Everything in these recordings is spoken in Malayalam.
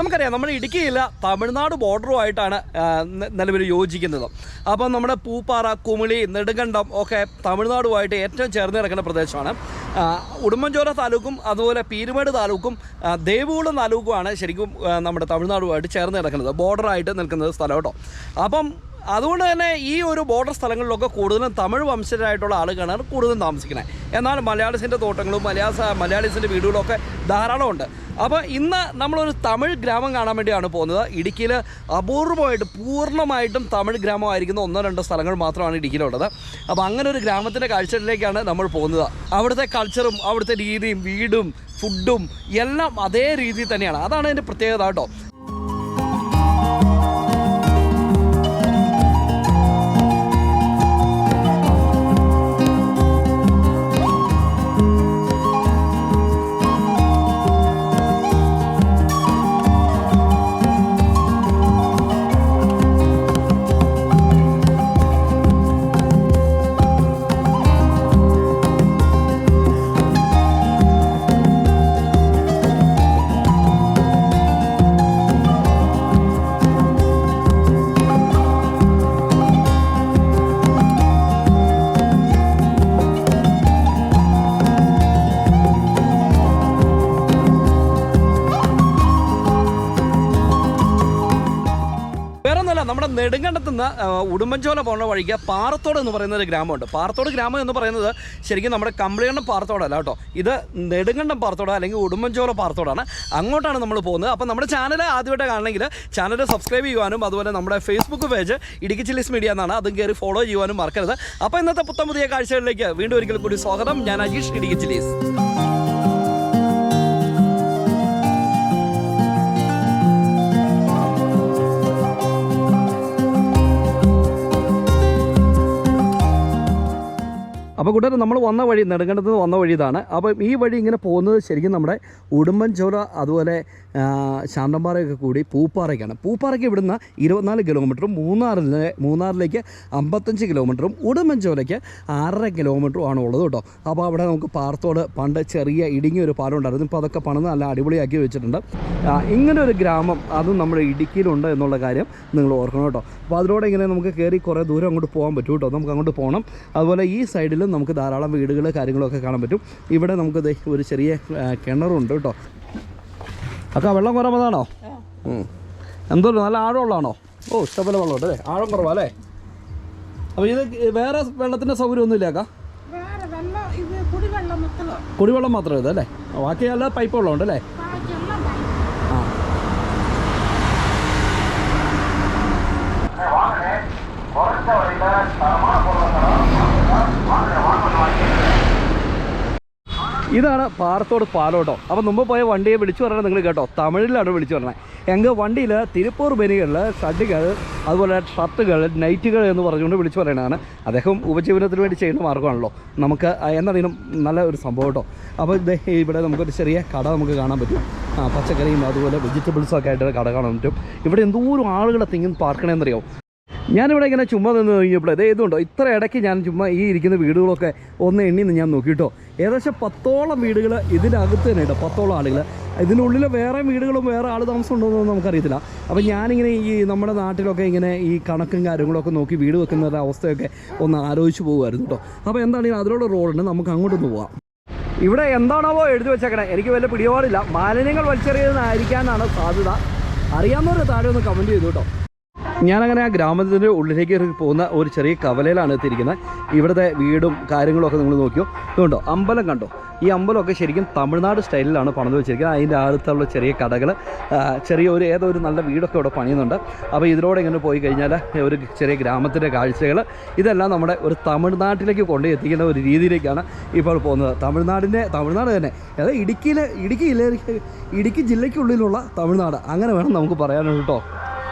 നമുക്കറിയാം നമ്മുടെ ഇടുക്കി ജില്ല തമിഴ്നാട് ബോർഡറുമായിട്ടാണ് നിലവിൽ യോജിക്കുന്നത്. അപ്പം നമ്മുടെ പൂപ്പാറ കുമിളി നെടുങ്കണ്ടം ഒക്കെ തമിഴ്നാടുമായിട്ട് ഏറ്റവും ചേർന്ന് കിടക്കുന്ന പ്രദേശമാണ്. ഉടുമ്പൻചോല താലൂക്കും അതുപോലെ പീരുമേട് താലൂക്കും ദേവികുളം താലൂക്കുമാണ് ശരിക്കും നമ്മുടെ തമിഴ്നാടുമായിട്ട് ചേർന്ന് കിടക്കുന്നത് ബോർഡറായിട്ട് നിൽക്കുന്നത് സ്ഥലം കേട്ടോ. അപ്പം അതുകൊണ്ട് തന്നെ ഈ ഒരു ബോർഡർ സ്ഥലങ്ങളിലൊക്കെ കൂടുതലും തമിഴ് വംശജരായിട്ടുള്ള ആളുകളാണ് കൂടുതലും താമസിക്കുന്നത്. എന്നാൽ മലയാളീസിന്റെ തോട്ടങ്ങളും മലയാള മലയാളീസിന്റെ വീടുകളൊക്കെ ധാരാളമുണ്ട്. അപ്പോൾ ഇന്ന് നമ്മളൊരു തമിഴ് ഗ്രാമം കാണാൻ വേണ്ടിയാണ് പോകുന്നത്. ഇടുക്കിയിൽ അപൂർവമായിട്ട് പൂർണമായിട്ടും തമിഴ് ഗ്രാമമായിരിക്കുന്ന ഒന്നോ രണ്ടോ സ്ഥലങ്ങൾ മാത്രമാണ് ഇടുക്കിയിലുള്ളത്. അപ്പോൾ അങ്ങനെ ഒരു ഗ്രാമത്തിന്റെ കാഴ്ചകളിലേക്കാണ് നമ്മൾ പോകുന്നത്. അവിടുത്തെ കൾച്ചറും അവിടുത്തെ രീതിയും വീടും ഫുഡും എല്ലാം അതേ രീതിയിൽ തന്നെയാണ്. അതാണ് അതിന്റെ പ്രത്യേകത കേട്ടോ. വേറെ ഒന്നുമല്ല നമ്മുടെ നെടുങ്കണ്ടത്ത് നിന്ന് ഉടുമ്പൻചോല പോകുന്ന വഴിക്ക് പാറത്തോട് എന്ന് പറയുന്ന ഒരു ഗ്രാമമുണ്ട്. പാറത്തോട് ഗ്രാമം എന്ന് പറയുന്നത് ശരിക്കും നമ്മുടെ കമ്പിളികണ്ണം പാറത്തോടല്ല കേട്ടോ. ഇത് നെടുങ്കണ്ടം പാറത്തോട് അല്ലെങ്കിൽ ഉടുമ്പൻചോല പാറത്തോടാണ്. അങ്ങോട്ടാണ് നമ്മൾ പോകുന്നത്. അപ്പോൾ നമ്മുടെ ചാനൽ ആദ്യമായിട്ട് കാണണമെങ്കിൽ ചാനൽ സബ്സ്ക്രൈബ് ചെയ്യുവാനും അതുപോലെ നമ്മുടെ Facebook page Idukki chillies media എന്നാണ്. അതും കയറി ഫോളോ ചെയ്യുവാനും മറക്കരുത്. അപ്പോൾ ഇന്നത്തെ പുത്തം പുതിയ കാഴ്ചകളിലേക്ക് വീണ്ടും ഒരിക്കൽ കൂടി സ്വാഗതം. ഞാൻ അജീഷ് ഇടുക്കി ചില്ലീസ്. അപ്പോൾ കൂട്ടുകാർ നമ്മൾ വന്ന വഴി നെടുങ്കണ്ടത്ത് വന്ന വഴി ഇതാണ്. അപ്പം ഈ വഴി ഇങ്ങനെ പോകുന്നത് ശരിക്കും നമ്മുടെ ഉടുമ്പൻചോല അതുപോലെ ശാന്തമ്പാറയൊക്കെ കൂടി പൂപ്പാറയ്ക്കാണ്. പൂപ്പാറയ്ക്ക് ഇവിടുന്ന് ഇരുപത്തിനാല് കിലോമീറ്ററും മൂന്നാറിലെ മൂന്നാറിലേക്ക് അമ്പത്തഞ്ച് കിലോമീറ്ററും ഉടുമ്പൻചോലയ്ക്ക് ആറര കിലോമീറ്ററും ആണ് ഉള്ളത് കേട്ടോ. അപ്പോൾ അവിടെ നമുക്ക് പാറത്തോട് പണ്ട് ചെറിയ ഇടുങ്ങിയ ഒരു പാലം ഉണ്ടായിരുന്നു. ഇപ്പോൾ അതൊക്കെ പണിത് നല്ല അടിപൊളിയാക്കി വെച്ചിട്ടുണ്ട്. ഇങ്ങനെ ഒരു ഗ്രാമം അതും നമ്മുടെ ഇടുക്കിയിലുണ്ട് എന്നുള്ള കാര്യം നിങ്ങൾ ഓർക്കണം കേട്ടോ. അപ്പോൾ അതിലൂടെ ഇങ്ങനെ നമുക്ക് കയറി കുറേ ദൂരം അങ്ങോട്ട് പോകാൻ പറ്റും കേട്ടോ. നമുക്ക് അങ്ങോട്ട് പോകണം അതുപോലെ ഈ സൈഡിലും നമുക്ക് ധാരാളം വീടുകൾ കാര്യങ്ങളൊക്കെ കാണാൻ പറ്റും. ഇവിടെ നമുക്ക് ദേ ഒരു ചെറിയ കിണറുണ്ട് കേട്ടോ. അക്ക വെള്ളം കുറവതാണോ? എന്തോ നല്ല ആഴമുള്ളതാണോ? ഓ ഇഷ്ടംപോലെ വെള്ളമുണ്ട് അല്ലേ? ആഴം കുറവാ അല്ലേ? അപ്പോൾ ഇത് വേറെ വെള്ളത്തിന്റെ സൗകര്യമൊന്നുമില്ല അക്ക? വേറെ വെള്ളം ഇത് കുടിവെള്ളം മാത്രമേ ഇത് അല്ലേ? ബാക്കി എല്ലാ പൈപ്പ് വെള്ളം ഉണ്ട് അല്ലേ ആ ഇതാണ് പാറത്തോട് പാലോട്ടോ. അപ്പം മുമ്പ് പോയ വണ്ടിയെ വിളിച്ചു പറഞ്ഞാൽ നിങ്ങൾ കേട്ടോ. തമിഴിലാണ് വിളിച്ചു പറഞ്ഞത്. എങ്കിൽ വണ്ടിയിൽ തിരുപ്പൂർ ബനികളിൽ ഷഡ്ഡുകൾ അതുപോലെ ഷർട്ടുകൾ നൈറ്റുകൾ എന്ന് പറഞ്ഞുകൊണ്ട് വിളിച്ചു പറയണതാണ് അദ്ദേഹം ഉപജീവനത്തിന് വേണ്ടി ചെയ്യുന്ന മാർഗമാണല്ലോ. നമുക്ക് എന്നറിയണം നല്ല ഒരു സംഭവം കേട്ടോ. അപ്പോൾ ഇത് ഇവിടെ നമുക്കൊരു ചെറിയ കട നമുക്ക് കാണാൻ പറ്റും. പച്ചക്കറിയും അതുപോലെ വെജിറ്റബിൾസും ഒക്കെ ആയിട്ട് കട കാണാൻ പറ്റും. ഇവിടെ എന്തോരം ആളുകളെ തിങ്ങി പാർക്കണമെന്നറിയാമോ ഞാനിവിടെ ഇങ്ങനെ ചുമ്മാ നിന്ന് കഴിഞ്ഞപ്പോൾ അതേ ഇതുണ്ടോ ഇത്ര ഇടയ്ക്ക് ഞാൻ ചുമ്മാ ഈ ഇരിക്കുന്ന വീടുകളൊക്കെ ഒന്ന് എണ്ണി നിന്ന് ഞാൻ നോക്കിയിട്ടോ ഏകദേശം പത്തോളം വീടുകൾ ഇതിനകത്ത് തന്നെ കേട്ടോ പത്തോളം ആളുകൾ ഇതിനുള്ളിൽ വേറെ വീടുകളും വേറെ ആൾ താമസം ഉണ്ടോ എന്ന് നമുക്കറിയത്തില്ല. അപ്പോൾ ഞാനിങ്ങനെ ഈ നമ്മുടെ നാട്ടിലൊക്കെ ഇങ്ങനെ ഈ കണക്കും കാര്യങ്ങളൊക്കെ നോക്കി വീട് വെക്കുന്ന അവസ്ഥയൊക്കെ ഒന്ന് ആലോചിച്ച് പോകുമായിരുന്നു കേട്ടോ. അപ്പോൾ എന്താണെങ്കിലും അതിലുള്ള റോഡുണ്ട് നമുക്ക് അങ്ങോട്ടൊന്ന് പോവാം. ഇവിടെ എന്താണാവോ എഴുതി വെച്ചേക്കണേ. എനിക്ക് വലിയ പിടിപാടില്ല. മാലിന്യങ്ങൾ വലിച്ചെറിയുന്നതായിരിക്കാനാണ് സാധ്യത. അറിയാവുന്നവർ താഴെ ഒന്ന് കമന്റ് ചെയ്തു കേട്ടോ ഞാനങ്ങനെ ആ ഗ്രാമത്തിന്റെ ഉള്ളിലേക്ക് പോകുന്ന ഒരു ചെറിയ കവലയിലാണ് എത്തിയിരിക്കുന്നത്. ഇവിടുത്തെ വീടും കാര്യങ്ങളൊക്കെ നിങ്ങൾ നോക്കിയോ? ഇതുണ്ടോ? അമ്പലം കണ്ടോ? ഈ അമ്പലമൊക്കെ ശരിക്കും തമിഴ്നാട് സ്റ്റൈലിലാണ് പണിത് വെച്ചിരിക്കുന്നത്. അതിന്റെ അടുത്തുള്ള ചെറിയ കടകൾ ചെറിയ ഒരു ഏതോ ഒരു നല്ല വീടൊക്കെ ഇവിടെ പണിയുന്നുണ്ട്. അപ്പോൾ ഇതിലൂടെ ഇങ്ങനെ പോയി കഴിഞ്ഞാൽ ഒരു ചെറിയ ഗ്രാമത്തിന്റെ കാഴ്ചകൾ ഇതെല്ലാം നമ്മുടെ ഒരു തമിഴ്നാട്ടിലേക്ക് കൊണ്ട് എത്തിക്കുന്ന ഒരു രീതിയിലേക്കാണ് ഇപ്പോൾ പോകുന്നത്. തമിഴ്നാടിന്റെ തമിഴ്നാട് തന്നെ. അതായത് ഇടുക്കിയിലെ ഇടുക്കി ഇടുക്കി ജില്ലയ്ക്കുള്ളിലുള്ള തമിഴ്നാട്. അങ്ങനെ വേണം നമുക്ക് പറയാനുള്ളൂ കേട്ടോ.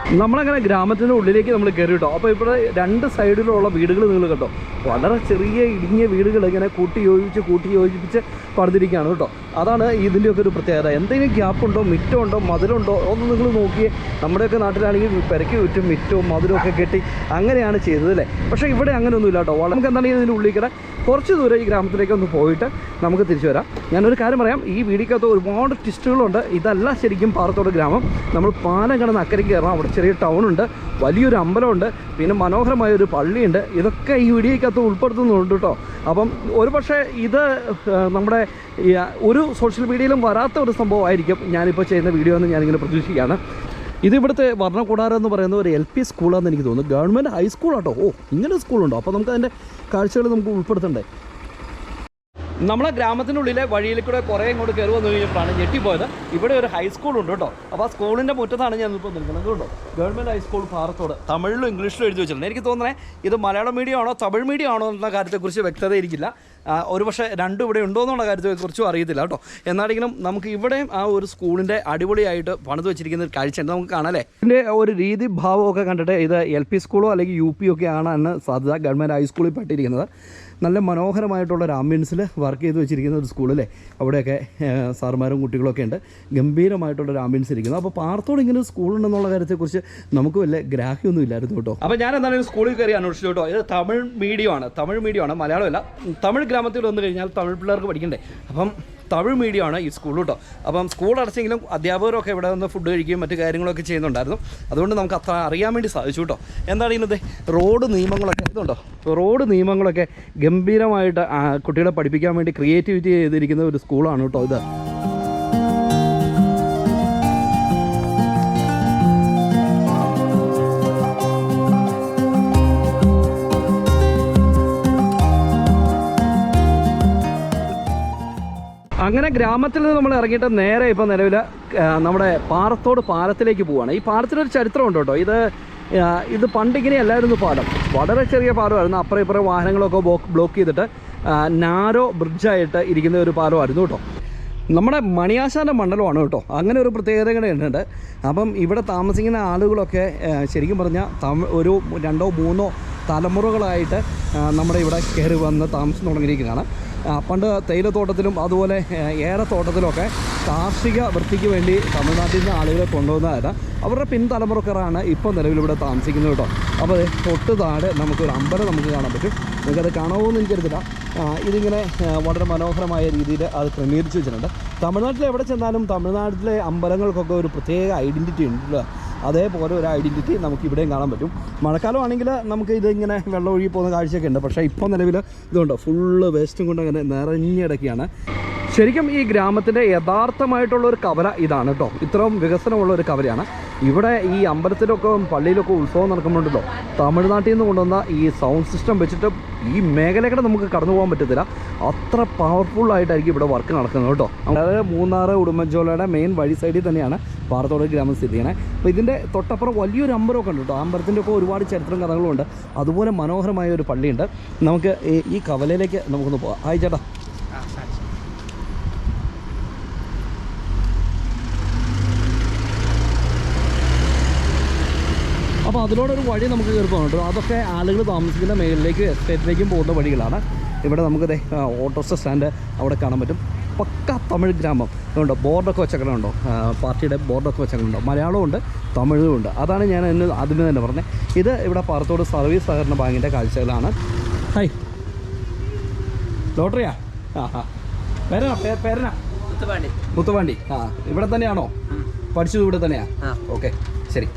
നമ്മളങ്ങനെ ഗ്രാമത്തിന്റെ ഉള്ളിലേക്ക് നമ്മൾ കയറി കേട്ടോ. അപ്പോൾ ഇവിടെ രണ്ട് സൈഡിലുള്ള വീടുകൾ നിങ്ങൾ കേട്ടോ വളരെ ചെറിയ ഇടുങ്ങിയ വീടുകൾ ഇങ്ങനെ കൂട്ടി യോജിപ്പിച്ച് കൂട്ടി യോജിപ്പിച്ച് പണിതിരിക്കുകയാണ് കേട്ടോ. അതാണ് ഇതിന്റെയൊക്കെ ഒരു പ്രത്യേകത. എന്തെങ്കിലും ഗ്യാപ്പ് ഉണ്ടോ? മിറ്റോ ഉണ്ടോ? മതിലുണ്ടോ? ഒന്ന് നിങ്ങൾ നോക്കിയേ. നമ്മുടെയൊക്കെ നാട്ടിലാണെങ്കിൽ പെരക്കി ചുറ്റും മിറ്റവും മതിലും ഒക്കെ കെട്ടി അങ്ങനെയാണ് ചെയ്തത് അല്ലേ? പക്ഷേ ഇവിടെ അങ്ങനെയൊന്നുമില്ല കേട്ടോ. നമുക്ക് എന്താണെങ്കിൽ ഇതിന്റെ ഉള്ളിൽ കൂടെ കുറച്ച് ദൂരം ഈ ഗ്രാമത്തിലേക്ക് ഒന്ന് പോയിട്ട് നമുക്ക് തിരിച്ചു വരാം. ഞാനൊരു കാര്യം പറയാം. ഈ വീടിക്കകത്ത് ഒരുപാട് ട്വിസ്റ്റുകളുണ്ട് ഇതല്ല ശരിക്കും പാറത്തോട് ഗ്രാമം. നമ്മൾ പാലം കിടന്ന് അക്കരയ്ക്ക് കയറണം. അവിടെ ചെറിയ ടൗണുണ്ട്. വലിയൊരു അമ്പലമുണ്ട്. പിന്നെ മനോഹരമായ ഒരു പള്ളിയുണ്ട്. ഇതൊക്കെ ഈ വീടിക്കകത്ത് ഉൾപ്പെടുത്തുന്നുണ്ട് കേട്ടോ. അപ്പം ഒരു പക്ഷേ ഇത് നമ്മുടെ ഒരു സോഷ്യൽ മീഡിയയിലും വരാത്ത ഒരു സംഭവമായിരിക്കും ഞാനിപ്പോൾ ചെയ്യുന്ന വീഡിയോ എന്ന് ഞാനിങ്ങനെ പ്രതീക്ഷിക്കുകയാണ്. ഇത് ഇവിടുത്തെ വർണകൂടാരം എന്ന് പറയുന്ന ഒരു എൽ പി സ്കൂളാണെന്ന് എനിക്ക് തോന്നുന്നു. ഗവൺമെന്റ് ഹൈസ്കൂളാട്ടോ ഓ ഇങ്ങനെ സ്കൂളുണ്ടോ അപ്പോൾ നമുക്ക് അതിന്റെ കാഴ്ചകൾ നമുക്ക് ഉൾപ്പെടുത്തണ്ടേ. നമ്മളെ ഗ്രാമത്തിന്റെ ഉള്ളിലെ വഴിയിൽ കൂടെ കുറേ ഇങ്ങോട്ട് കയറി വന്നു കഴിഞ്ഞപ്പോഴാണ് ഞെട്ടിപ്പോയത്. ഇവിടെ ഒരു ഹൈസ്കൂളുണ്ട് കേട്ടോ. അപ്പോൾ ആ സ്കൂളിന്റെ മുറ്റത്താണ് ഞാൻ ഇപ്പോൾ നിൽക്കുന്നത് കേട്ടോ. ഗവൺമെന്റ് ഹൈസ്കൂൾ പാറത്തോട് തമിഴിലും ഇംഗ്ലീഷിലും എഴുതി വെച്ചിട്ടുണ്ട്. എനിക്ക് തോന്നുന്നത് ഇത് മലയാളം മീഡിയം ആണോ തമിഴ് മീഡിയം ആണോ എന്ന കാര്യത്തെക്കുറിച്ച് വ്യക്തത ഒരു പക്ഷേ രണ്ടും ഇവിടെ ഉണ്ടോ എന്നുള്ള കാര്യത്തെക്കുറിച്ചും അറിയത്തില്ല കേട്ടോ. എന്നാണെങ്കിലും നമുക്ക് ഇവിടെയും ആ ഒരു സ്കൂളിന്റെ അടിപൊളിയായിട്ട് പണിത് വെച്ചിരിക്കുന്ന ഒരു കാഴ്ചയുണ്ട് നമുക്ക് കാണാം അല്ലേ? ഇതിന്റെ ഒരു രീതി ഭാവമൊക്കെ കണ്ടിട്ട് ഇത് എൽ പി സ്കൂളോ അല്ലെങ്കിൽ യു പി ഒക്കെ ആണ് സാധ്യത ഗവൺമെന്റ് ഹൈസ്കൂളിൽ പെട്ടിരിക്കുന്നത്. നല്ല മനോഹരമായിട്ടുള്ള ഒരു ആംബിയൻസിൽ വർക്ക് ചെയ്ത് വെച്ചിരിക്കുന്ന ഒരു സ്കൂളല്ലേ അവിടെയൊക്കെ സാർമാരും കുട്ടികളൊക്കെ ഉണ്ട്. ഗംഭീരമായിട്ടുള്ള ഒരു ആംബിയൻസ് ഇരിക്കുന്നത് അപ്പോൾ പാർത്തോട് ഇങ്ങനെ ഒരു സ്കൂളുണ്ടെന്നുള്ള കാര്യത്തെക്കുറിച്ച് നമുക്ക് വലിയ ഗ്രാഹ്യമൊന്നും ഇല്ലായിരുന്നു കേട്ടോ. അപ്പോൾ ഞാൻ എന്തായാലും സ്കൂളിൽ കയറി അന്വേഷിച്ചു കേട്ടോ. ഇത് തമിഴ് മീഡിയമാണ് തമിഴ് മീഡിയമാണ് മലയാളമല്ല. തമിഴ് ഗ്രാമത്തിൽ വന്നു കഴിഞ്ഞാൽ തമിഴ് പിള്ളേർക്ക് പഠിക്കണ്ടേ? അപ്പം തമിഴ് മീഡിയമാണ് ഈ സ്കൂൾ കേട്ടോ അപ്പം സ്കൂൾ അടച്ചെങ്കിലും അധ്യാപകരൊക്കെ ഇവിടെ നിന്ന് ഫുഡ് കഴിക്കുകയും മറ്റു കാര്യങ്ങളൊക്കെ ചെയ്യുന്നുണ്ടായിരുന്നു. അതുകൊണ്ട് നമുക്ക് അത്ര അറിയാൻ വേണ്ടി സാധിച്ചു കേട്ടോ എന്താണ് ഇന്നത് റോഡ് നിയമങ്ങളൊക്കെ ഇതുണ്ടോ? റോഡ് നിയമങ്ങളൊക്കെ ഗംഭീരമായിട്ട് കുട്ടികളെ പഠിപ്പിക്കാൻ വേണ്ടി ക്രിയേറ്റിവിറ്റി ചെയ്തിരിക്കുന്ന ഒരു സ്കൂളാണ് കേട്ടോ ഇത്. അങ്ങനെ ഗ്രാമത്തിൽ നിന്ന് നമ്മൾ ഇറങ്ങിയിട്ട് നേരെ ഇപ്പോൾ നിലവിൽ നമ്മുടെ പാറത്തോട് പാലത്തിലേക്ക് പോവുകയാണ് ഈ പാലത്തിനൊരു ചരിത്രമുണ്ട് കേട്ടോ. ഇത് ഇത് പണ്ട് ഇങ്ങനെയല്ലായിരുന്നു പാലം. വളരെ ചെറിയ പാലമായിരുന്നു. അപ്പുറം ഇപ്പുറം വാഹനങ്ങളൊക്കെ ബ്ലോക്ക് ചെയ്തിട്ട് നാരോ ബ്രിഡ്ജായിട്ട് ഇരിക്കുന്ന ഒരു പാലമായിരുന്നു കേട്ടോ. നമ്മുടെ മണിയാശാന്റെ മണ്ഡലമാണ് കേട്ടോ. അങ്ങനെ ഒരു പ്രത്യേകത കൂടെ ഉണ്ട്. അപ്പം ഇവിടെ താമസിക്കുന്ന ആളുകളൊക്കെ ശരിക്കും പറഞ്ഞാൽ ഒരു രണ്ടോ മൂന്നോ തലമുറകളായിട്ട് നമ്മുടെ ഇവിടെ കയറി വന്ന് താമസം തുടങ്ങിയിരിക്കുന്നതാണ്. പണ്ട് തേയിലത്തോട്ടത്തിലും അതുപോലെ ഏലത്തോട്ടത്തിലൊക്കെ കാർഷിക വൃത്തിക്ക് വേണ്ടി തമിഴ്നാട്ടിൽ നിന്ന് ആളുകളെ കൊണ്ടുവന്നതാണ് അവരുടെ പിൻതലമുറക്കാരാണ് ഇപ്പോൾ നിലവിലിവിടെ താമസിക്കുന്നത് കേട്ടോ. അപ്പോൾ തൊട്ട് താഴെ നമുക്കൊരു അമ്പലം നമുക്ക് കാണാൻ പറ്റും. നിങ്ങൾക്കത് കാണാമോ എന്ന് എനിക്കറിയത്തില്ല ഇതിങ്ങനെ വളരെ മനോഹരമായ രീതിയിൽ അത് ക്രമീകരിച്ച് വെച്ചിട്ടുണ്ട്. തമിഴ്നാട്ടിൽ എവിടെ ചെന്നാലും തമിഴ്നാട്ടിലെ അമ്പലങ്ങൾക്കൊക്കെ ഒരു പ്രത്യേക ഐഡന്റിറ്റി ഉണ്ട് അതേപോലെ ഒരു ഐഡന്റിറ്റി നമുക്ക് ഇവിടെയും കാണാൻ പറ്റും. മഴക്കാലമാണെങ്കിൽ നമുക്ക് ഇതിങ്ങനെ വെള്ളം ഒഴുകി പോകുന്ന കാഴ്ചയൊക്കെ ഉണ്ട്. പക്ഷേ ഇപ്പോൾ നിലവിൽ ഇതുണ്ട്? ഫുള്ള് വേസ്റ്റും കൊണ്ട് അങ്ങനെ നിറഞ്ഞിടക്കുകയാണ് ശരിക്കും ഈ ഗ്രാമത്തിന്റെ യഥാർത്ഥമായിട്ടുള്ള ഒരു കവല ഇതാണ് കേട്ടോ ഇത്രയും വികസനമുള്ള ഒരു കവലയാണ്. ഇവിടെ ഈ അമ്പലത്തിലൊക്കെ പള്ളിയിലൊക്കെ ഉത്സവം നടക്കുമ്പോഴുണ്ടല്ലോ തമിഴ്നാട്ടിൽ നിന്ന് കൊണ്ടുവന്ന ഈ സൗണ്ട് സിസ്റ്റം വെച്ചിട്ട് ഈ മേഖലകളെ നമുക്ക് കടന്നു പോകാൻ പറ്റത്തില്ല. അത്ര പവർഫുള്ളായിട്ടായിരിക്കും ഇവിടെ വർക്ക് നടക്കുന്നത് കേട്ടോ അതായത് മൂന്നാറ് ഉടുമ്പൻചോലയുടെ മെയിൻ വഴി സൈഡിൽ തന്നെയാണ് പാറത്തോട് ഗ്രാമം സ്ഥിതി ചെയ്യണേ. അപ്പോൾ ഇതിന്റെ തൊട്ടപ്പുറം വലിയൊരു അമ്പലമൊക്കെ ഉണ്ട് കേട്ടോ അമ്പലത്തിന്റെ ഒക്കെ ഒരുപാട് ചരിത്രം കഥകളുണ്ട്. അതുപോലെ മനോഹരമായ ഒരു പള്ളിയുണ്ട്. നമുക്ക് ഈ- കവലയിലേക്ക് നമുക്കൊന്ന് പോകാം ഹായ് ചേട്ടാ. അപ്പോൾ അതിലൂടെ ഒരു വഴി നമുക്ക് കയറി പോകാൻ കേട്ടോ അതൊക്കെ ആളുകൾ താമസിക്കുന്ന മേളിലേക്ക് എസ്റ്റേറ്റിലേക്കും പോകുന്ന വഴികളാണ്. ഇവിടെ നമുക്ക് ദേ ഓട്ടോറിക്ഷ സ്റ്റാൻഡ് അവിടെ കാണാൻ പറ്റും. പക്ക തമിഴ് ഗ്രാമം. ഉണ്ടോ? ബോർഡൊക്കെ വെച്ചേക്കണുണ്ടോ പാർട്ടിയുടെ ബോർഡൊക്കെ വെച്ചേക്കണുണ്ടോ മലയാളവും ഉണ്ട് തമിഴും ഉണ്ട്. അതാണ് ഞാൻ എന്നെ ആദ്യമേ തന്നെ പറഞ്ഞത് ഇത് ഇവിടെ പാറത്തോട് സർവീസ് സഹകരണ ബാങ്കിന്റെ കാഴ്ചകളാണ്. ഹൈ. ലോട്ടറിയാ? ആ ആ. പേരനാ മുത്തുവാണ്ടി പേരനാ മുത്തുപാണ്ടി മുത്തുവാണ്ടി ആ ഇവിടെ തന്നെയാണോ? പഠിച്ചത് ഇവിടെ തന്നെയാ? ആ. ഓക്കെ ശരി.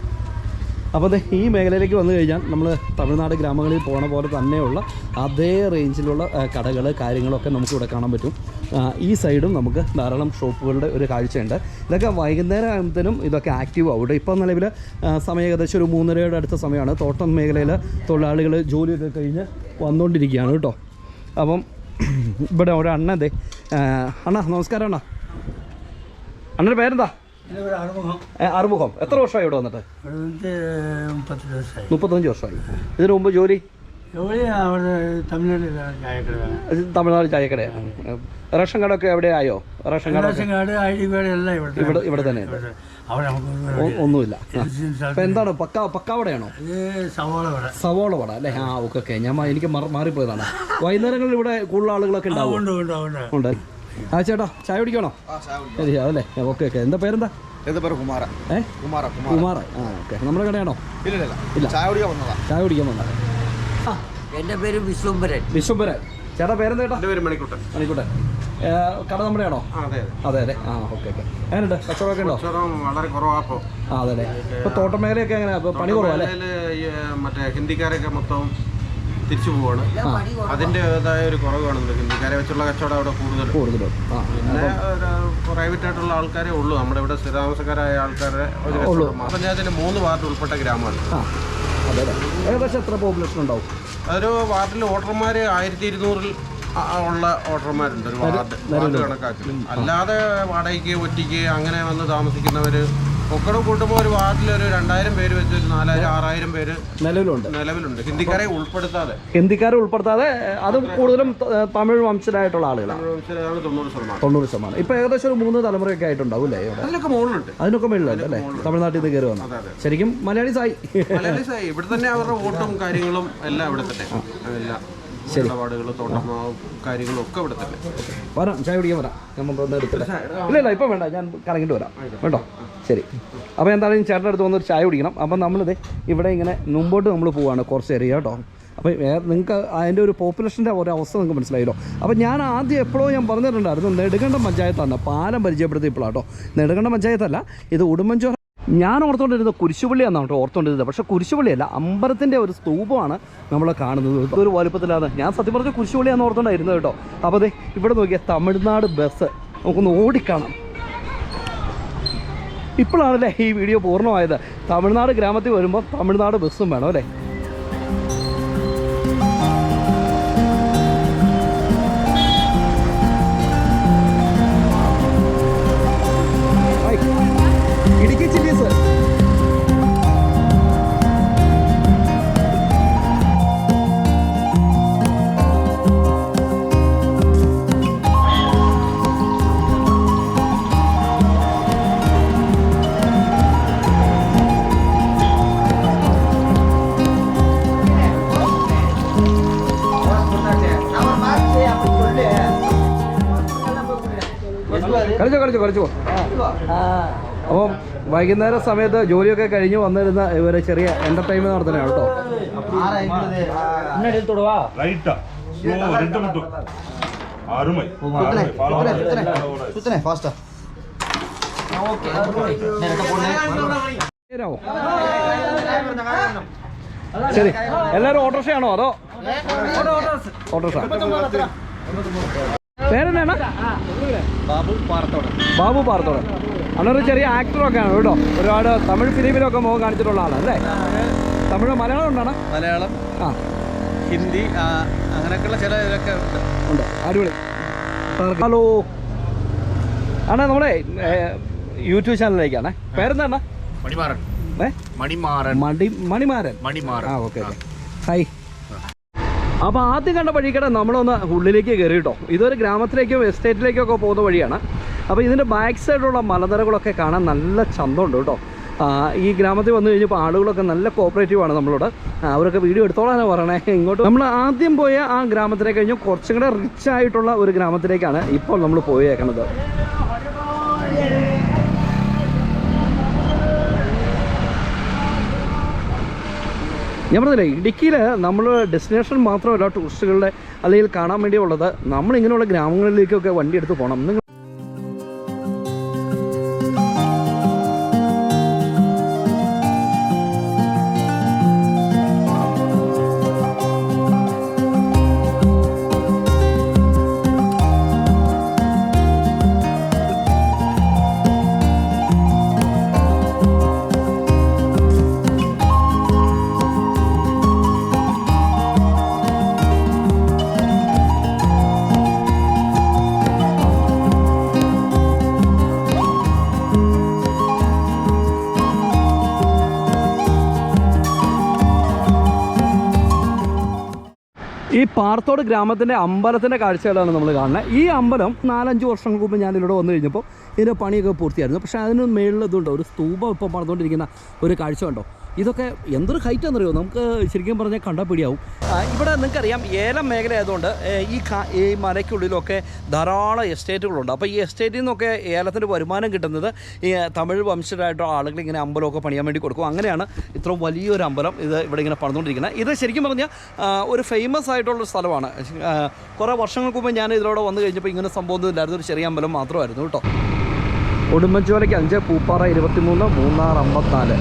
അപ്പോൾ അത് ഈ മേഖലയിലേക്ക് വന്നു കഴിഞ്ഞാൽ നമ്മൾ തമിഴ്നാട് ഗ്രാമങ്ങളിൽ പോണ പോലെ തന്നെയുള്ള അതേ റേഞ്ചിലുള്ള കടകൾ കാര്യങ്ങളൊക്കെ നമുക്കിവിടെ കാണാൻ പറ്റും. ഈ സൈഡും നമുക്ക് ധാരാളം ഷോപ്പുകളുടെ ഒരു കാഴ്ചയുണ്ട്. ഇതൊക്കെ വൈകുന്നേരം ആകുമ്പോഴത്തേനും ഇതൊക്കെ ആക്റ്റീവ് ആവും ഇപ്പോൾ നിലവിൽ സമയം ഏകദേശം ഒരു മൂന്നരയുടെ അടുത്ത സമയമാണ്. തോട്ടം മേഖലയിൽ തൊഴിലാളികൾ ജോലിയൊക്കെ കഴിഞ്ഞ് വന്നുകൊണ്ടിരിക്കുകയാണ് കേട്ടോ. അപ്പം ഇവിടെ ഒരു അണ്ണ ആ, അണ്ണ നമസ്കാരം അണ്ണ. അണ്ണന്റെ പേരെന്താ? അറുമുഖം എത്ര വർഷമായി ഇവിടെ വന്നിട്ട്? മുപ്പത്തഞ്ച് വർഷമായി. ഇതിനു മുമ്പ് ജോലി? തമിഴ്നാട് ചായക്കടയാണ് ഏ, റേഷൻ കാർഡൊക്കെ എവിടെ ആയോ? റേഷൻ കാർഡ് ഇവിടെ ഇവിടെ തന്നെ. ഒന്നുമില്ല. അപ്പൊ എന്താണ്? പക്ക പക്കാവടയാണോ സവാള വട. അല്ലേ? ആ ഓക്കെ ഓക്കെ. ഞാൻ എനിക്ക് മറ- മാറിപ്പോയതാണ്. വൈകുന്നേരങ്ങളിൽ ഇവിടെ കൂടുതൽ ആളുകളൊക്കെ ഉണ്ടാവും ഉണ്ട് ഉണ്ട് ഉണ്ട്. ഉണ്ട്. ആ ചേട്ടാ ചായ കുടിക്കണോ ശരി അതല്ലേ? Okay okay. എന്താ പേരെന്താ? എന്റെ പേര് കുമാര. ഏ? കുമാര കുമാര. കുമാർ ആ ഓക്കെ. നമ്മുടെ കടയാണോ? ഇല്ല ചായ കുടിക്കാൻ വന്നതാ. ചായ കുടിക്കാൻ വന്നതാ. ആ. എന്റെ പേര് വിശ്വംബരൻ വിശ്വംഭരൻ. ചേട്ടാ പേരെന്താ ചേട്ടാ? പേര് മണിക്കുട്ടൻ. മണിക്കൂട്ടെ കട നമ്മുടെ ആണോ? അതെ അതെ. ആ ഓക്കെ ഓക്കെ. എങ്ങനെയുണ്ട്? കച്ചവടമൊക്കെ ഉണ്ടോ? വളരെ കുറവാപ്പോ. ആ അതെ അപ്പൊ ഇപ്പൊ തോട്ടം മേഖലയൊക്കെ എങ്ങനെയാ പണി കുറവല്ലേ? മറ്റേ ഹിന്ദിക്കാരൊക്കെ മൊത്തം തിരിച്ചു പോവാണ്. അതിന്റെ അതിന്റെതായ ഒരു കുറവ് കാണുന്നുണ്ട് ഹിന്ദിക്കാരെ വെച്ചുള്ള കച്ചവടം അവിടെ കൂടുതൽ കൂടുതലും. ആ പിന്നെ പ്രൈവറ്റ് ആയിട്ടുള്ള ആൾക്കാരെ ഉള്ളൂ. നമ്മുടെ ഇവിടെ സ്ഥിരതാമസക്കാരായ ആൾക്കാരെ ഒരു ഉള്ളൂ. കച്ചവടം. പഞ്ചായത്തിന്റെ മൂന്ന് വാർഡ് ഉൾപ്പെട്ട ഗ്രാമമാണ്. ഏകദേശം എത്ര പോപ്പുലേഷൻ ഉണ്ടാവും? അതൊരു വാർഡിൽ വോട്ടർമാർ ആയിരത്തി ഇരുന്നൂറിൽ ഉള്ള വോട്ടർമാരുണ്ട് ഒരു വാർഡ്. വാർഡ് കണക്കാക്കി. അല്ലാതെ വാടകയ്ക്ക് ഒറ്റയ്ക്ക് അങ്ങനെ വന്ന് താമസിക്കുന്നവർ ഒക്കെ കൂട്ടുമ്പോൾ ഒരു വാർഡിൽ ഒരു രണ്ടായിരം പേര് വെച്ച് ഒരു നാലായിരം ആറായിരം പേര് നിലവിലുണ്ട്. നിലവിലുണ്ട്. ഹിന്ദിക്കാരെ ഉൾപ്പെടുത്താതെ. ഹിന്ദിക്കാരെ ഉൾപ്പെടുത്താതെ അത് കൂടുതലും തമിഴ് വംശരായിട്ടുള്ള ആളുകളാണ്. തൊണ്ണൂറ് ശതമാനം. തൊണ്ണൂറ് ശതമാനം. ഇപ്പൊ ഏകദേശം ഒരു മൂന്ന് തലമുറയൊക്കെ ആയിട്ടുണ്ടാവും അല്ലേ ഇവിടെ? അതിലൊക്കെ മുകളിലുണ്ട്. അതിനൊക്കെ മുകളിലുണ്ട് അല്ലേ? തമിഴ്നാട്ടിൽ നിന്ന് കയറി വന്നു. ശരിക്കും മലയാളീസായി മലയാളീസായി ഇവിടെ തന്നെ അവരുടെ വോട്ടും കാര്യങ്ങളും എല്ലാം ഇവിടെ തന്നെ. എല്ലാം. ഇടപാടുകളും തോട്ടമാവും കാര്യങ്ങളും ഒക്കെ ഇവിടെ തന്നെ. വരാം. ചായ കുടിക്കാൻ വരാം. ഇല്ല ഇല്ല ഇപ്പം വേണ്ട. ഞാൻ കറങ്ങിട്ട് വരാം. കേട്ടോ? ശരി. അപ്പോൾ എന്തായാലും ചേട്ടന്റെ അടുത്ത് വന്നൊരു ചായ കുടിക്കണം. അപ്പം നമ്മളിത് ഇവിടെ ഇങ്ങനെ മുമ്പോട്ട് നമ്മൾ പോവാണ് കുറച്ച് ഏരിയ കേട്ടോ അപ്പോൾ നിങ്ങൾക്ക് അതിന്റെ ഒരു പോപ്പുലേഷന്റെ ഒരു അവസ്ഥ നിങ്ങൾക്ക് മനസ്സിലായല്ലോ. അപ്പോൾ ഞാൻ ആദ്യം എപ്പോഴോ ഞാൻ പറഞ്ഞിട്ടുണ്ടായിരുന്നു നെടുകണ്ട പഞ്ചായത്താണ് പാലം പരിചയപ്പെടുത്തിയപ്പോഴാണ് കേട്ടോ നെടുങ്കണ്ടം പഞ്ചായത്തല്ല ഇത് ഉടുമ്പൻചോല ഞാൻ ഓർത്തുകൊണ്ടിരുന്നത് കുരിശുപള്ളിയാണെന്ന് കേട്ടോ ഓർത്തുകൊണ്ടിരുന്നത് പക്ഷേ കുരിശുപള്ളിയല്ല അമ്പലത്തിന്റെ ഒരു സ്തൂപമാണ് നമ്മൾ കാണുന്നത്. ഇതൊരു വലുപ്പത്തിലാണ്. ഞാൻ സത്യം പറഞ്ഞ എന്ന് ഓർത്തുകൊണ്ടായിരുന്നത് കേട്ടോ. അപ്പോൾ അതെ ഇവിടെ നോക്കിയാൽ തമിഴ്നാട് ബസ്. നമുക്കൊന്ന് ഓടിക്കാണാം. ഇപ്പോഴാണല്ലേ ഈ വീഡിയോ പൂർണമായത്. തമിഴ്നാട് ഗ്രാമത്തിൽ വരുമ്പോൾ തമിഴ്നാട് ബസ്സും വേണം അല്ലേ? കുറച്ച് കുറച്ച് അപ്പം വൈകുന്നേര സമയത്ത് ജോലിയൊക്കെ കഴിഞ്ഞ് വന്നിരുന്ന ഇവരെ ചെറിയ എന്റർടൈൻമെന്റ് നടത്തണേ കേട്ടോ ശരി എല്ലാരും ഓട്ടോറിക്ഷയാണോ അതോ ഓട്ടോറിക്ഷ പേരെന്നാണ്? ബാബു പാറത്തോട് ബാബു പാറത്തോടൻ. അന്നൊരു ചെറിയ ആക്ടറൊക്കെ ആണ് കേട്ടോ. ഒരുപാട് തമിഴ് ഫിലിമിലൊക്കെ മുഖം കാണിച്ചിട്ടുള്ള ആളാണ് അല്ലേ? തമിഴ് മലയാളം ഉണ്ടാണ് മലയാളം ആ. ഹിന്ദി ആ, അങ്ങനെയൊക്കെയുള്ള ചില ഇതൊക്കെ ഉണ്ട്. അടിപൊളി. ഹലോ. ആണ് നമ്മുടെ യൂട്യൂബ് ചാനലിലേക്കാണ് പേരെന്താണ് മണിമാറൻ. മണിമാറൻ മണിമാറൻ. മണി മണിമാരൻ. മണിമാറൻ. ആ ഓക്കെ ഹൈ ഹായ് അപ്പോൾ ആദ്യം കണ്ട വഴി വഴിക്കട നമ്മളൊന്ന് ഉള്ളിലേക്ക് കയറി കേട്ടോ. ഇതൊരു ഗ്രാമത്തിലേക്കും എസ്റ്റേറ്റിലേക്കും ഒക്കെ പോകുന്ന വഴിയാണ്. അപ്പോൾ ഇതിന്റെ ബാക്ക് സൈഡിലുള്ള മലനിരകളൊക്കെ കാണാൻ നല്ല ചന്തമുണ്ട് കേട്ടോ. ഈ ഗ്രാമത്തിൽ വന്നു കഴിഞ്ഞപ്പോൾ ആളുകളൊക്കെ നല്ല കോപ്പറേറ്റീവ് ആണ് നമ്മളോട്. അവരൊക്കെ വീഡിയോ എടുത്തോളാനാണ് പറയണേ. ഇങ്ങോട്ട് നമ്മൾ ആദ്യം പോയ ആ ഗ്രാമത്തിലേക്ക് കഴിഞ്ഞു. കുറച്ചും കൂടെ റിച്ച് ആയിട്ടുള്ള ഒരു ഗ്രാമത്തിലേക്കാണ് ഇപ്പോൾ നമ്മൾ പോയേക്കണത്. ഞാൻ പറഞ്ഞില്ലേ ഇടുക്കിയിൽ നമ്മൾ ഡെസ്റ്റിനേഷൻ മാത്രമല്ല ടൂറിസ്റ്റുകളുടെ അല്ലെങ്കിൽ കാണാൻ വേണ്ടിയുള്ളത്. നമ്മൾ ഇങ്ങനെയുള്ള ഗ്രാമങ്ങളിലേക്കൊക്കെ വണ്ടി എടുത്ത് പോകണം പാർത്തോട് ഗ്രാമത്തിന്റെ അമ്പലത്തിന്റെ കാഴ്ചകളാണ് നമ്മൾ കാണുന്നത്. ഈ അമ്പലം നാലഞ്ച് വർഷങ്ങൾക്ക് മുമ്പ് ഞാൻ ഇവിടെ വന്നു കഴിഞ്ഞപ്പോൾ ഇതിന്റെ പണിയൊക്കെ പൂർത്തിയായിരുന്നു. പക്ഷേ അതിന് മേളിൽ ഇതുണ്ടോ? ഒരു സ്തൂപം ഇപ്പോൾ പണിതുകൊണ്ടിരിക്കുന്ന ഒരു കാഴ്ച കണ്ടോ? ഇതൊക്കെ എന്തൊരു ഹൈറ്റ് എന്നറിയോ നമുക്ക് ശരിക്കും പറഞ്ഞാൽ കണ്ടാൽ പിടിയാവും. ഇവിടെ നിങ്ങൾക്കറിയാം ഏലം മേഖല ആയതുകൊണ്ട് ഈ ഈ മലയ്ക്കുള്ളിലൊക്കെ ധാരാളം എസ്റ്റേറ്റുകളുണ്ട്. അപ്പോൾ ഈ എസ്റ്റേറ്റിൽ നിന്നൊക്കെ ഏലത്തിന്റെ വരുമാനം കിട്ടുന്നത് ഈ തമിഴ് വംശജരായിട്ടുള്ള ആളുകൾ ഇങ്ങനെ അമ്പലമൊക്കെ പണിയാൻ വേണ്ടി കൊടുക്കും. അങ്ങനെയാണ് ഇത്ര വലിയൊരു അമ്പലം ഇത് ഇവിടെ ഇങ്ങനെ പണിതുകൊണ്ടിരിക്കുന്നത്. ഇത് ശരിക്കും പറഞ്ഞാൽ ഒരു ഫേമസ് ആയിട്ടുള്ള സ്ഥലമാണ്. കുറേ വർഷങ്ങൾക്ക് മുമ്പ് ഞാൻ ഇതിലൂടെ വന്നു കഴിഞ്ഞപ്പോൾ ഇങ്ങനെ സംഭവമൊന്നും ഇല്ലായിരുന്നു. ഒരു ചെറിയ അമ്പലം മാത്രമായിരുന്നു കേട്ടോ. ഉടുമ്പൻചോലയ്ക്ക് അഞ്ച് പൂപ്പാറ ഇരുപത്തിമൂന്ന് മൂന്നാർ അമ്പത്തിനാല്.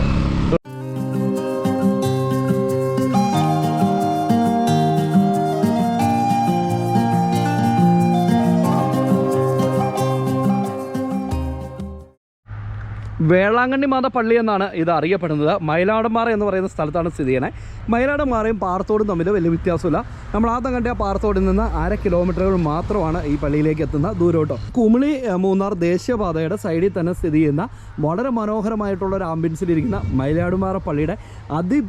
വേളാങ്കണ്ണി മാത പള്ളി എന്നാണ് ഇത് അറിയപ്പെടുന്നത്. മയിലാടന്മാറ എന്ന് പറയുന്ന സ്ഥലത്താണ് സ്ഥിതി ചെയ്യുന്നത്. മയിലാടന്മാറയും പാറത്തോടും തമ്മിൽ വലിയ വ്യത്യാസമില്ല. നമ്മൾ ആദ്യം കണ്ടിയ പാറത്തോടിൽ നിന്ന് അര കിലോമീറ്ററുകൾ മാത്രമാണ് ഈ പള്ളിയിലേക്ക് എത്തുന്ന ദൂരോട്ടോ. കുമിളി മൂന്നാർ ദേശീയപാതയുടെ സൈഡിൽ തന്നെ സ്ഥിതി ചെയ്യുന്ന വളരെ മനോഹരമായിട്ടുള്ള ഒരു ആംബുലൻസിലിരിക്കുന്ന മയിലാടുമാറ പള്ളിയുടെ അതി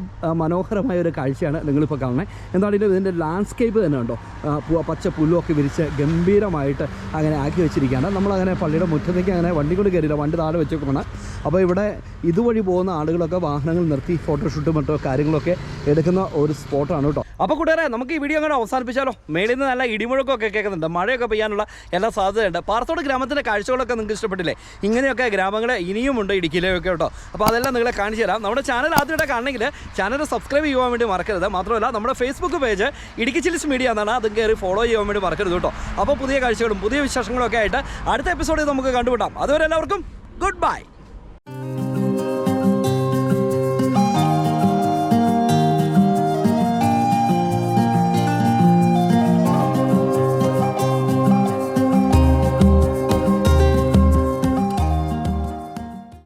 മനോഹരമായ ഒരു കാഴ്ചയാണ് നിങ്ങളിപ്പോൾ കാണുന്നത്. എന്താണെങ്കിലും ഇതിന്റെ ലാൻഡ്സ്കേപ്പ് തന്നെ ഉണ്ടോ? പച്ച പുല്ലുമൊക്കെ വിരിച്ച് ഗംഭീരമായിട്ട് അങ്ങനെ ആക്കി വെച്ചിരിക്കുകയാണ്. നമ്മളങ്ങനെ പള്ളിയുടെ മുറ്റത്തേക്ക് അങ്ങനെ വണ്ടി കൊണ്ട് കയറിയില്ല. വണ്ടി താഴെ വെച്ചേക്കുമാണ് അപ്പോൾ ഇവിടെ ഇതുവഴി പോകുന്ന ആളുകളൊക്കെ വാഹനങ്ങൾ നിർത്തി ഫോട്ടോഷൂട്ടും മറ്റോ കാര്യങ്ങളൊക്കെ എടുക്കുന്ന ഒരു സ്പോട്ടാണ് കേട്ടോ. അപ്പോൾ കൂട്ടുകാരെ നമുക്ക് ഈ വീഡിയോ അങ്ങനെ അവസാനിപ്പിച്ചാലോ? മേളിൽ നിന്ന് നല്ല ഇടിമുഴക്കമൊക്കെ കേൾക്കുന്നുണ്ട്. മഴയൊക്കെ പെയ്യാനുള്ള എല്ലാ സാധ്യതയുണ്ട്. പാറത്തോട് ഗ്രാമത്തിന്റെ കാഴ്ചകളൊക്കെ നിങ്ങൾക്ക് ഇഷ്ടപ്പെട്ടില്ലേ? ഇങ്ങനെയൊക്കെ ഗ്രാമങ്ങൾ ഇനിയുമുണ്ട് ഇടുക്കിയിലൊക്കെ കേട്ടോ. അപ്പോൾ അതെല്ലാം നിങ്ങളെ കാണിച്ചു തരാം. നമ്മുടെ ചാനൽ ആദ്യമായിട്ട് കാണണമെങ്കിൽ ചാനൽ സബ്സ്ക്രൈബ് ചെയ്യുവാൻ വേണ്ടി മറക്കരുത്. മാത്രമല്ല നമ്മുടെ Facebook page Idukki chills media എന്നാണ് അതും കയറി ഫോളോ ചെയ്യാൻ വേണ്ടി മറക്കരുത് കേട്ടോ. അപ്പോൾ പുതിയ കാഴ്ചകളും പുതിയ വിശേഷങ്ങളും ഒക്കെ ആയിട്ട് അടുത്ത എപ്പിസോഡിൽ നമുക്ക് കണ്ടുപിട്ടാം അതുവരെ എല്ലാവർക്കും ഗുഡ് ബൈ Thank you.